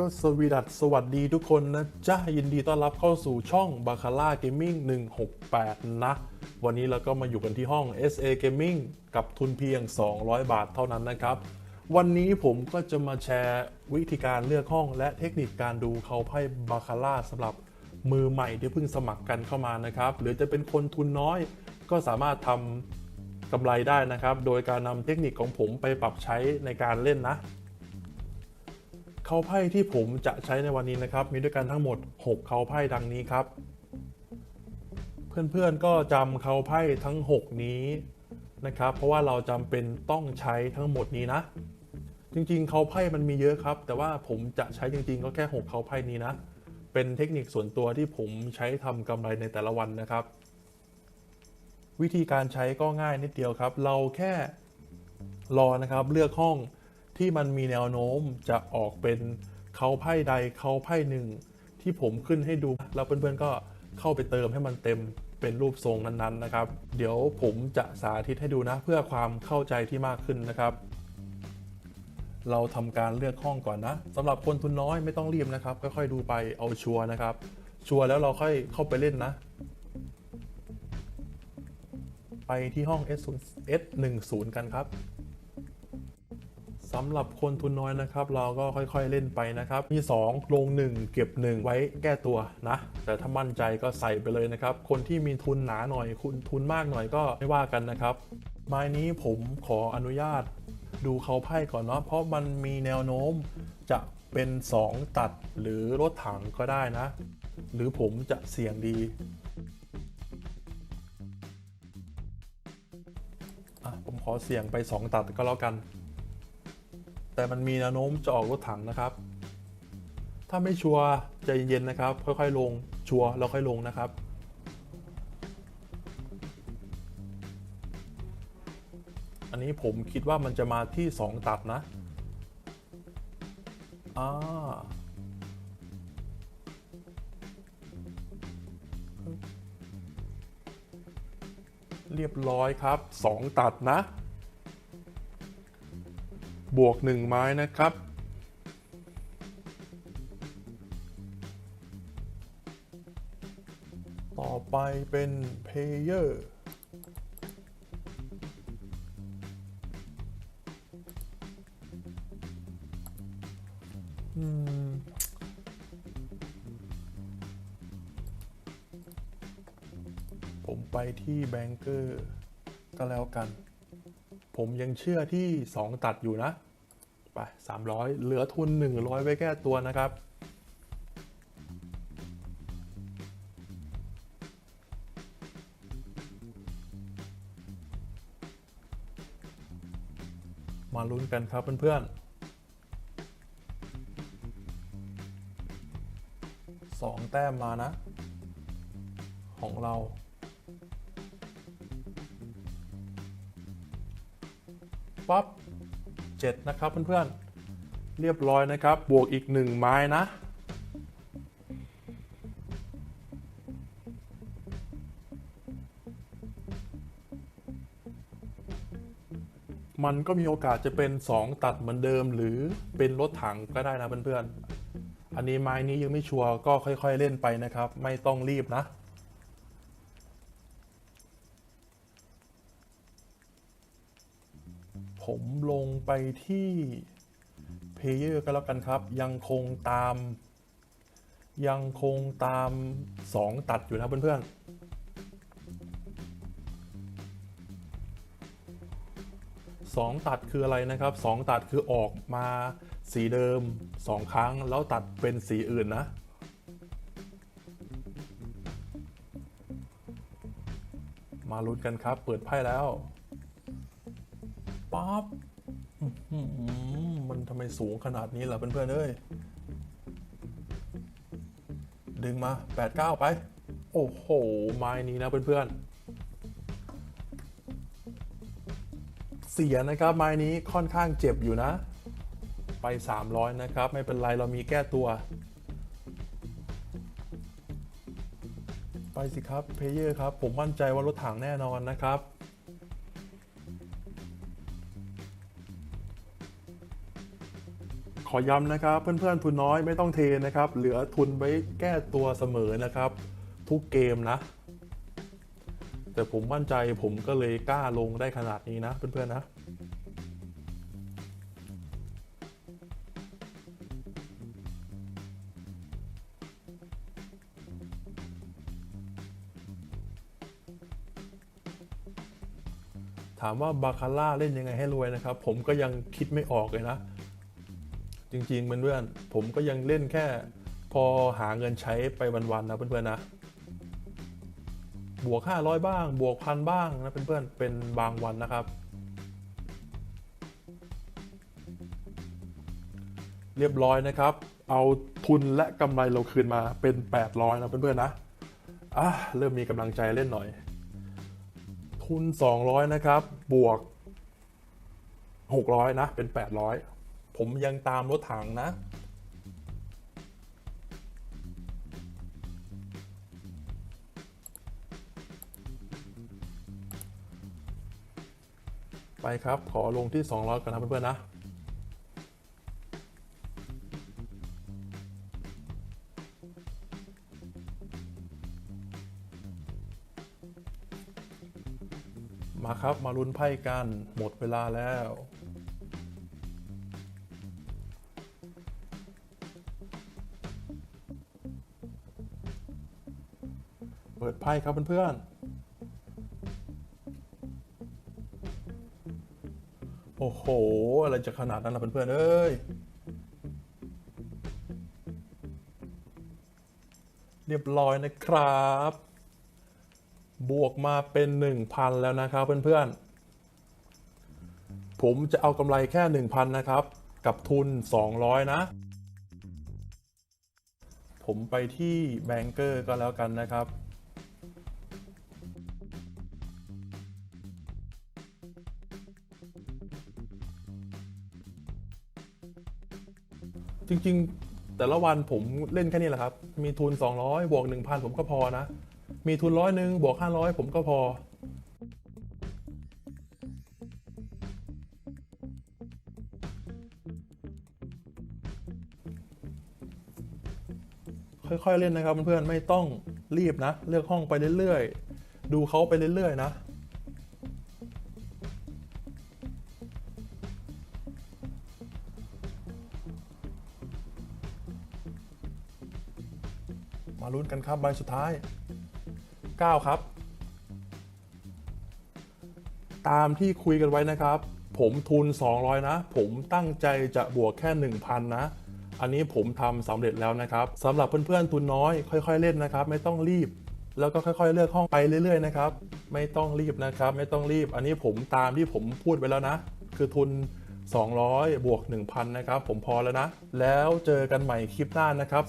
ก็สวีดัสสวัสดีทุกคนนะจ้ายินดีต้อนรับเข้าสู่ช่องบาคาร่าเกมมิ่ง168 นะ วันนี้เราก็มาอยู่กันที่ห้อง SA Gaming กับทุนเพียง 200 บาทเท่านั้นนะครับ วันนี้ผมก็จะมาแชร์วิธีการเลือกห้องและเทคนิคการดูเขาไพ่บาคาร่าสำหรับมือใหม่ที่เพิ่งสมัครกันเข้ามานะครับ หรือจะเป็นคนทุนน้อยก็สามารถทำกำไรได้นะครับ โดยการนำเทคนิคของผมไปปรับใช้ในการเล่นนะ เขาไพ่ที่ผมจะใช้ในวันนี้นะครับ มีด้วยกันทั้งหมด 6 เขาไพ่ดังนี้ครับ เพื่อนๆก็จำเขาไพ่ทั้ง 6 นี้นะครับ เพราะว่าเราจำเป็นต้องใช้ทั้งหมดนี้นะ จริงๆ เขาไพ่มันมีเยอะครับ แต่ว่าผมจะใช้จริงๆ ก็แค่ 6 เขาไพ่นี้นะ เป็นเทคนิคส่วนตัวที่ผมใช้ทำกำไรในแต่ละวันนะครับ วิธีการใช้ก็ง่ายนิดเดียวครับ เราแค่รอนะครับเลือกห้อง ที่มันมีแนวโน้มจะออกเป็นเขาไพ่ใดเขาไพ่หนึ่ง ที่ผมขึ้นให้ดู แล้วเพื่อนๆก็เข้าไปเติมให้มันเต็มเป็นรูปทรงนั้นๆนะครับ เดี๋ยวผมจะสาธิตให้ดูนะ เพื่อความเข้าใจที่มากขึ้นนะครับ เราทำการเลือกห้องก่อนนะสำหรับคนทุนน้อยไม่ต้องรีบนะครับค่อยๆดูไปเอาชัวร์นะครับ ชัวร์แล้วเราค่อยเข้าไปเล่นนะ ไปที่ห้อง S0 S10 กันครับ สำหรับคนทุนน้อยนะครับ เราก็ค่อยๆเล่นไปนะครับ มี 2 ลง 1 เก็บ 1 ไว้แก้ตัวนะ แต่ถ้ามั่นใจก็ใส่ไปเลยนะครับ คนที่มีทุนหนาหน่อยคุณทุนมากหน่อยก็ไม่ว่ากันนะครับไม้นี้ผมขออนุญาตดูเขาไพ่ก่อนเนาะเพราะมันมีแนวโน้มจะเป็น 2 ตัดหรือรถถังก็ได้นะ หรือผมจะเสี่ยงดีผมขอเสี่ยงไป 2 ตัดก็แล้วกัน แต่มันมีแนวโน้มจะออกรถถังนะครับ ถ้าไม่ชัวร์ใจเย็นๆนะครับ ค่อยๆลงชัวร์แล้วค่อยลงนะครับ อันนี้ผมคิดว่ามันจะมาที่ 2 ตัดนะอ่าเรียบร้อยครับ 2 ตัดนะ บวก 1 ไม้นะครับ ต่อไปเป็นเพเยอร์ผมไปที่แบงเกอร์ก็แล้วกัน ผมยังเชื่อที่ 2 ตัดอยู่นะ ไป 300 เหลือทุน 100 ไว้แก้ตัวนะครับ มาลุ้นกันครับเพื่อนๆสองแต้มมานะ ของเรา ปั๊บ เจ็ดนะครับเพื่อนๆ เรียบร้อยนะครับ บวกอีกหนึ่งไม้นะ มันก็มีโอกาสจะเป็น 2 ตัดเหมือนเดิม หรือเป็นรถถังก็ได้นะเพื่อนๆ อันนี้ไม้นี้ยังไม่ชัวร์ก็ค่อยๆเล่นไปนะครับ ไม่ต้องรีบนะ ผมลงไปที่เพลเยอร์ก็แล้วกันครับ ยังคงตาม ยังคงตาม 2 ตัดอยู่นะเพื่อนๆสองตัดคืออะไรนะครับ 2 ตัดคือออกมาสีเดิม 2 ครั้งแล้วตัดเป็นสีอื่นนะมาลุ้นกันครับ เปิดไพ่แล้ว ป๊อปมันทำไมสูงขนาดนี้ล่ะเพื่อนๆเอ้ย ดึงมา 8 9 ไป โอ้โห ไม้นี้นะเพื่อนๆ เสียนะครับ ไม้นี้ค่อนข้างเจ็บอยู่นะ ไป 300 นะครับ ไม่เป็นไรเรามีแก้ตัว ไปสิครับ เพเยอร์ครับ ผมมั่นใจว่ารถถังแน่นอนนะครับ ขอย้ำนะครับเพื่อนๆทุนน้อยไม่ต้องเทนะครับ เหลือทุนไว้แก้ตัวเสมอนะครับ ทุกเกมนะ แต่ผมมั่นใจผมก็เลยกล้าลงได้ขนาดนี้นะเพื่อนๆนะถามว่าบาคาร่าเล่นยังไงให้รวยนะครับ ผมก็ยังคิดไม่ออกเลยนะ จริงๆเพื่อนๆผมก็ยังเล่นแค่ พอหาเงินใช้ไปวันๆนะเพื่อนๆนะ บวก 500 บ้าง บวกพันบ้างนะเพื่อนๆเป็นบางวันนะครับ เรียบร้อยนะครับ เอาทุนและกำไรเราคืนมาเป็น 800นะเพื่อนๆนะอะเริ่มมีกำลังใจเล่นหน่อย ทุน 200 นะครับ บวก 600 นะ เป็น 800 ผมยังตามรถถังนะ ไปครับ ขอลงที่ 200ก่อนนะเพื่อนๆนะมาครับ มาลุ้นไพ่กัน หมดเวลาแล้ว ปิดไพ่ครับเพื่อนๆ โอ้โห อะไรจะขนาดนั้นล่ะเพื่อนๆ เอ้ย เรียบร้อยนะครับ บวกมาเป็น 1,000 แล้วนะครับเพื่อนๆ ผมจะเอากำไรแค่ 1,000 นะครับ กับทุน 200 นะผมไปที่แบงเกอร์ก็แล้วกันนะครับ จริง ๆ แต่ละวันผมเล่นแค่นี้แหละครับ มีทุน 200 บวก 1,000 ผมก็พอนะ มีทุนร้อยหนึ่งบวก 500 ผมก็พอ ค่อยๆเล่นนะครับเพื่อนๆไม่ต้องรีบนะ เลือกห้องไปเรื่อยๆ ดูเขาไปเรื่อยๆนะ มาลุ้นกันครับใบสุดท้าย 9 ครับ ตามที่คุยกันไว้นะครับ ผมทุน 200 นะ ผมตั้งใจจะบวกแค่ 1,000 นะ อันนี้ผมทำสำเร็จแล้วนะครับสำหรับเพื่อนๆทุนน้อย ค่อย ๆ เล่นนะครับ ไม่ต้องรีบ แล้วก็ค่อยๆ เลือกห้องไปเรื่อยๆนะครับ ไม่ต้องรีบนะครับ ไม่ต้องรีบ อันนี้ผมตามที่ผมพูดไปแล้วนะ คือทุน200 บวก 1,000 นะครับ ผมพอแล้วนะ แล้วเจอกันใหม่คลิปหน้านะครับ